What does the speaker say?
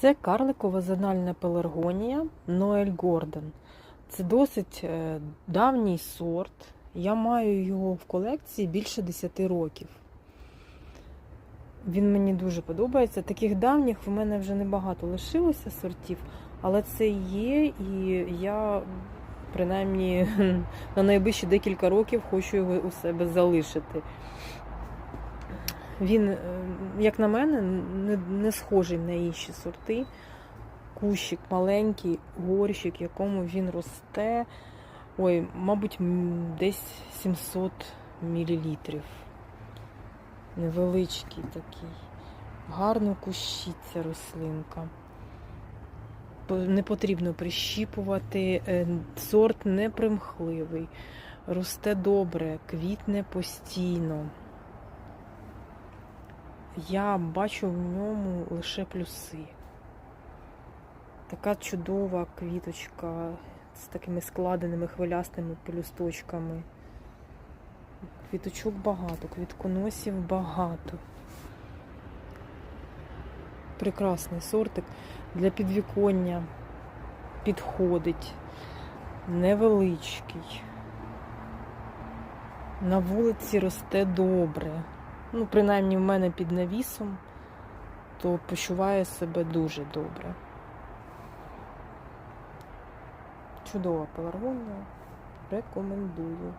Це карликова зональна пеларгонія Ноель Гордон. Це досить е, давній сорт. Я маю його в колекції більше 10 років. Він мені дуже подобається. Таких давніх в мене вже небагато лишилося сортів, але це є, і я принаймні на найближчі декілька років хочу його у себе залишити. Він, е, як на мене, не, схожий на інші сорти. Кущик маленький, горщик, якому він росте. Ой, мабуть, десь 700 мілілітрів. Невеличкий такий. Гарно кущиться рослинка. Не потрібно прищіпувати. е, Сорт не примхливий. Росте добре, квітне постійно. Я бачу в ньому лише плюси. Така чудова квіточка з такими складеними хвилястими пелюсточками. Квіточок багато, квітконосів багато. Прекрасний сортик для підвіконня підходить. Невеличкий. На вулиці росте добре. Ну, принаймні в мене під навісом, то почуває себе дуже добре. Чудова пеларгонія. Рекомендую.